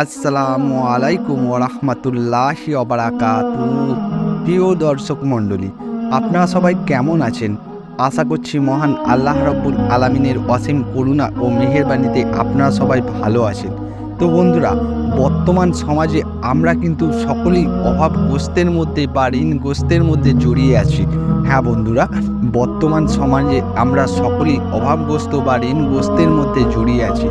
আসসালামু আলাইকুম ওরহমতুল্লাহি অবরাকাতু প্রিয় দর্শক মণ্ডলী, আপনারা সবাই কেমন আছেন? আশা করছি মহান আল্লাহ রব্বুল আলমিনের অসীম করুণা ও মেহেরবানিতে আপনারা সবাই ভালো আছেন। তো বন্ধুরা, বর্তমান সমাজে আমরা কিন্তু সকলেই অভাবগ্রস্তের মধ্যে বা ঋণগ্রস্তের মধ্যে জড়িয়ে আছি। হ্যাঁ বন্ধুরা, বর্তমান সমাজে আমরা সকলেই অভাবগ্রস্ত বা ঋণগ্রস্তের মধ্যে জড়িয়ে আছি।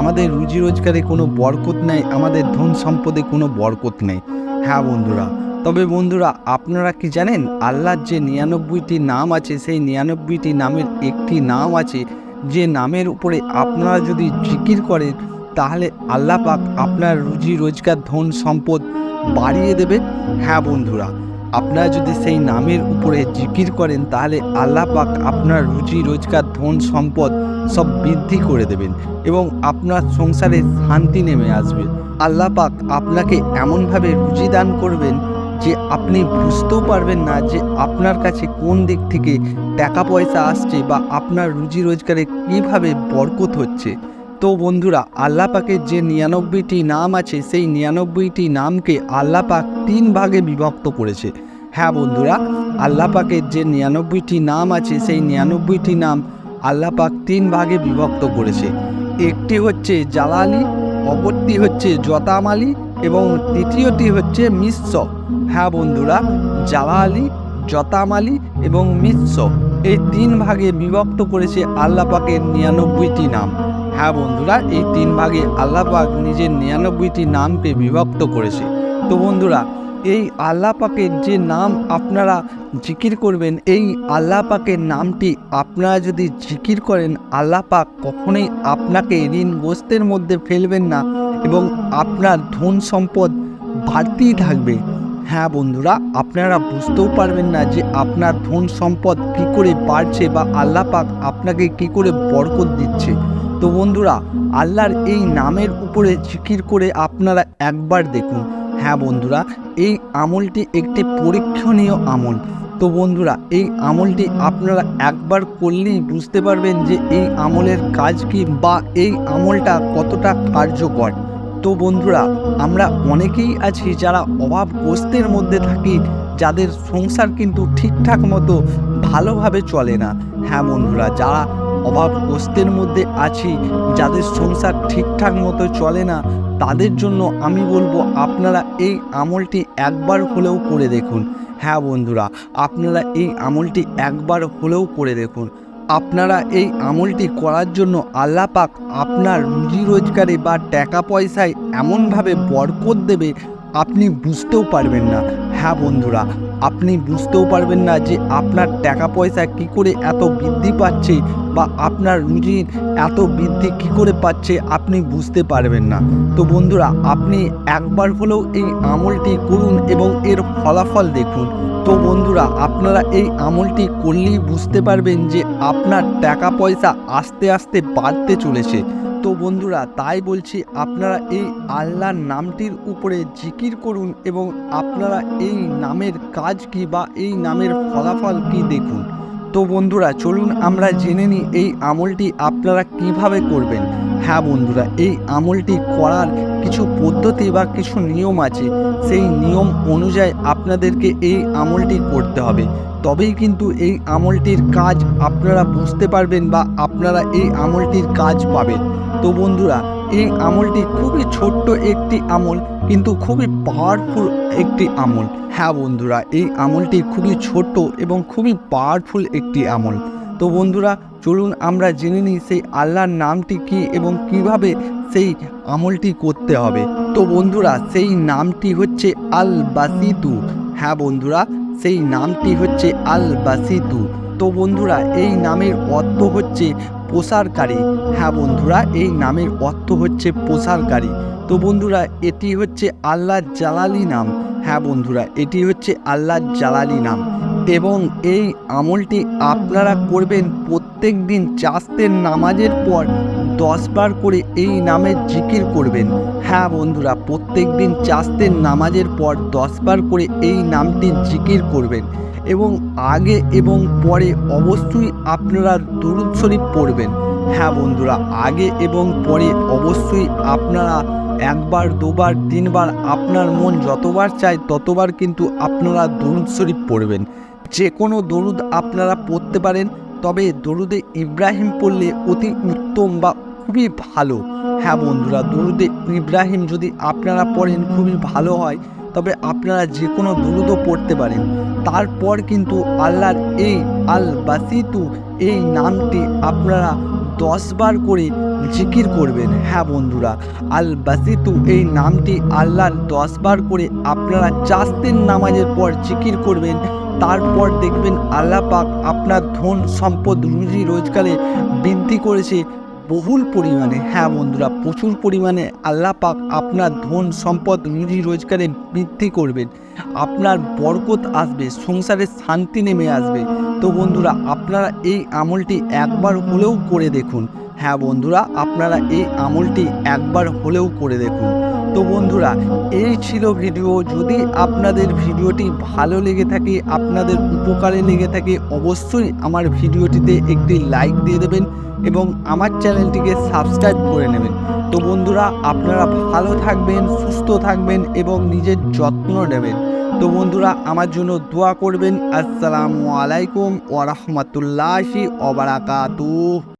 আমাদের রুজি রোজগারে কোনো বরকত নেই, আমাদের ধন সম্পদে কোনো বরকত নেই। হ্যাঁ বন্ধুরা, তবে বন্ধুরা, আপনারা কি জানেন, আল্লাহর যে নিরানব্বইটি নাম আছে, সেই নিরানব্বইটি নামের একটি নাম আছে, যে নামের উপরে আপনারা যদি জিকির করেন, তাহলে আল্লাহ পাক আপনার রুজি রোজগার, ধন সম্পদ বাড়িয়ে দেবে। হ্যাঁ বন্ধুরা, আপনারা যদি সেই নামের উপরে জিকির করেন, তাহলে আল্লাহ পাক আপনার রুজি রোজগার, ধন সম্পদ সব বৃদ্ধি করে দেবেন এবং আপনার সংসারে শান্তি নেমে আসবে। আল্লাহ পাক আপনাকে এমনভাবে রুজি দান করবেন যে আপনি বুঝতেও পারবেন না যে আপনার কাছে কোন দিক থেকে টাকা পয়সা আসছে বা আপনার রুজি রোজগারে কীভাবে বরকত হচ্ছে। তো বন্ধুরা, আল্লাহ পাকের যে নিরানব্বইটি নাম আছে, সেই নিরানব্বইটি নামকে আল্লাহ পাক তিন ভাগে বিভক্ত করেছে। হ্যাঁ বন্ধুরা, আল্লাহ পাকের যে নিরানব্বইটি নাম আছে, সেই নিরানব্বইটি নাম আল্লাহ পাক তিন ভাগে বিভক্ত করেছে। একটি হচ্ছে জালালি, অপরটি হচ্ছে জতামালি এবং তৃতীয়টি হচ্ছে মিশ্র। হ্যাঁ বন্ধুরা, জালালি, জতামালি এবং মিশ্র এই তিন ভাগে বিভক্ত করেছে আল্লাপাকের নিরানব্বইটি নাম। হ্যাঁ বন্ধুরা, এই তিন ভাগে আল্লাহ পাক নিজের নিরানব্বইটি নামকে বিভক্ত করেছে। তো বন্ধুরা এই আল্লাহ পাকের যে নাম আপনারা জিকির করবেন, এই আল্লাহ পাকের নামটি আপনারা যদি জিকির করেন, আল্লাহ পাক কখনোই আপনাকে ঋণগ্রস্তের মধ্যে ফেলবেন না এবং আপনার ধন সম্পদ বাড়তেই থাকবে। হ্যাঁ বন্ধুরা, আপনারা বুঝতেও পারবেন না যে আপনার ধন সম্পদ কী করে বাড়ছে বা আল্লাহ পাক আপনাকে কী করে বরকত দিচ্ছে। তো বন্ধুরা, আল্লাহর এই নামের উপরে জিকির করে আপনারা একবার দেখুন। হ্যাঁ বন্ধুরা, এই আমলটি একটি পরীক্ষণীয় আমল। তো বন্ধুরা, এই আমলটি আপনারা একবার করলেই বুঝতে পারবেন যে এই আমলের কাজ কি বা এই আমলটা কতটা কার্যকর। তো বন্ধুরা, আমরা অনেকেই আছি যারা অভাব অভাবগ্রস্তের মধ্যে থাকি, যাদের সংসার কিন্তু ঠিকঠাক মতো ভালোভাবে চলে না। হ্যাঁ বন্ধুরা, যারা অভাবগ্রস্তের মধ্যে আছি, যাদের সংসার ঠিকঠাক মতো চলে না, তাদের জন্য আমি বলব আপনারা এই আমলটি একবার হলেও করে দেখুন। হ্যাঁ বন্ধুরা, আপনারা এই আমলটি একবার হলেও করে দেখুন। আপনারা এই আমলটি করার জন্য আল্লাহ পাক আপনার রুজি রোজগারে বা টাকা পয়সায় এমনভাবে বরকত দেবে, আপনি বুঝতেও পারবেন না। হ্যাঁ বন্ধুরা আপনি বুঝতেও পারবেন না যে আপনার টাকা পয়সা কি করে এত বৃদ্ধি পাচ্ছে বা আপনার রুজির এত বৃদ্ধি কি করে পাচ্ছে আপনি বুঝতে পারবেন না। তো বন্ধুরা, আপনি একবার হলেও এই আমলটি করুন এবং এর ফলাফল দেখুন। তো বন্ধুরা, আপনারা এই আমলটি করলেই বুঝতে পারবেন যে আপনার টাকা পয়সা আস্তে আস্তে বাড়তে চলেছে। তো বন্ধুরা, তাই বলছি আপনারা এই আল্লাহর নামটির উপরে জিকির করুন এবং আপনারা এই নামের কাজ কি বা এই নামের ফলাফল কি দেখুন। তো বন্ধুরা, চলুন আমরা জেনে নিই এই আমলটি আপনারা কীভাবে করবেন। হ্যাঁ বন্ধুরা, এই আমলটি করার কিছু পদ্ধতি বা কিছু নিয়ম আছে। সেই নিয়ম অনুযায়ী আপনাদেরকে এই আমলটি করতে হবে। তবেই কিন্তু এই আমলটির কাজ আপনারা বুঝতে পারবেন বা আপনারা এই আমলটির কাজ পাবেন। তো বন্ধুরা, এই আমলটি খুবই ছোট্ট একটি আমল, কিন্তু খুবই পাওয়ারফুল একটি আমল। হ্যাঁ বন্ধুরা, এই আমলটি খুবই ছোট এবং খুবই পাওয়ারফুল একটি আমল। তো বন্ধুরা, চলুন আমরা জেনে নিই সেই আল্লাহর নামটি কি এবং কীভাবে সেই আমলটি করতে হবে। তো বন্ধুরা, সেই নামটি হচ্ছে আল বাসিতু হ্যাঁ বন্ধুরা, সেই নামটি হচ্ছে আল বাসিতু তো বন্ধুরা, এই নামের অর্থ হচ্ছে প্রসারকারী। হ্যাঁ বন্ধুরা, এই নামের অর্থ হচ্ছে প্রসারকারী। তো বন্ধুরা, এটি হচ্ছে আল্লাহ জালালি নাম। হ্যাঁ বন্ধুরা, এটি হচ্ছে আল্লাহ জালালি নাম। এবং এই আমলটি আপনারা করবেন প্রত্যেক দিন চাস্তের নামাজের পর দশবার করে এই নামের জিকির করবেন। হ্যাঁ বন্ধুরা, প্রত্যেক দিন চাস্তের নামাজের পর দশবার করে এই নামটি জিকির করবেন। এবং আগে এবং পরে অবশ্যই আপনারা দরুদ শরীফ পড়বেন। হ্যাঁ বন্ধুরা, আগে এবং পরে অবশ্যই আপনারা একবার, দুবার, তিনবার আপনার মন যতবার চায় ততবার কিন্তু আপনারা দরুদ শরীফ পড়বেন। যে কোনো দরুদ আপনারা পড়তে পারেন, তবে দরুদে ইব্রাহিম পড়লে অতি উত্তম বা খুবই ভালো। হ্যাঁ বন্ধুরা, দরুদে ইব্রাহিম যদি আপনারা পড়েন, খুবই ভালো হয়। তবে আপনারা যে কোনো দরুদও পড়তে পারেন। তারপর কিন্তু আল্লাহর এই আল বাসিতু এই নামটি আপনারা দশবার করে জিকির করবেন। হ্যাঁ বন্ধুরা আল বাসিতু এই নামটি আল্লাহর দশবার করে আপনারা চাস্তের নামাজের পর জিকির করবেন। তারপর দেখবেন আল্লাহ পাক আপনার ধন সম্পদ রুজি রোজগারে বৃদ্ধি করেছে। বহুল পরিমাণে হ্যাঁ বন্ধুরা, প্রচুর পরিমাণে আল্লাহ পাক আপনার ধন, সম্পদ রুজি রোজগারে বৃদ্ধি করবেন। আপনার বরকত আসবে, সংসারে শান্তি নেমে আসবে। তো বন্ধুরা, আপনারা এই আমলটি একবার হলেও করে দেখুন। হ্যাঁ বন্ধুরা, আপনারা এই আমলটি একবার হলেও করে দেখুন। তো বন্ধুরা, এই ছিল ভিডিও যদি আপনাদের ভিডিওটি ভালো লেগে থাকে, আপনাদের উপকারে লেগে থাকে, অবশ্যই আমার ভিডিওটিতে একটি লাইক দিয়ে দেবেন এবং আমার চ্যানেলটিকে সাবস্ক্রাইব করে নেবেন। তো বন্ধুরা, আপনারা ভালো থাকবেন, সুস্থ থাকবেন এবং নিজের যত্ন নেবেন। তো বন্ধুরা, আমার জন্য দোয়া করবেন। আসসালামু আলাইকুম ওরহমতুল্লাহি ওবারাকাতু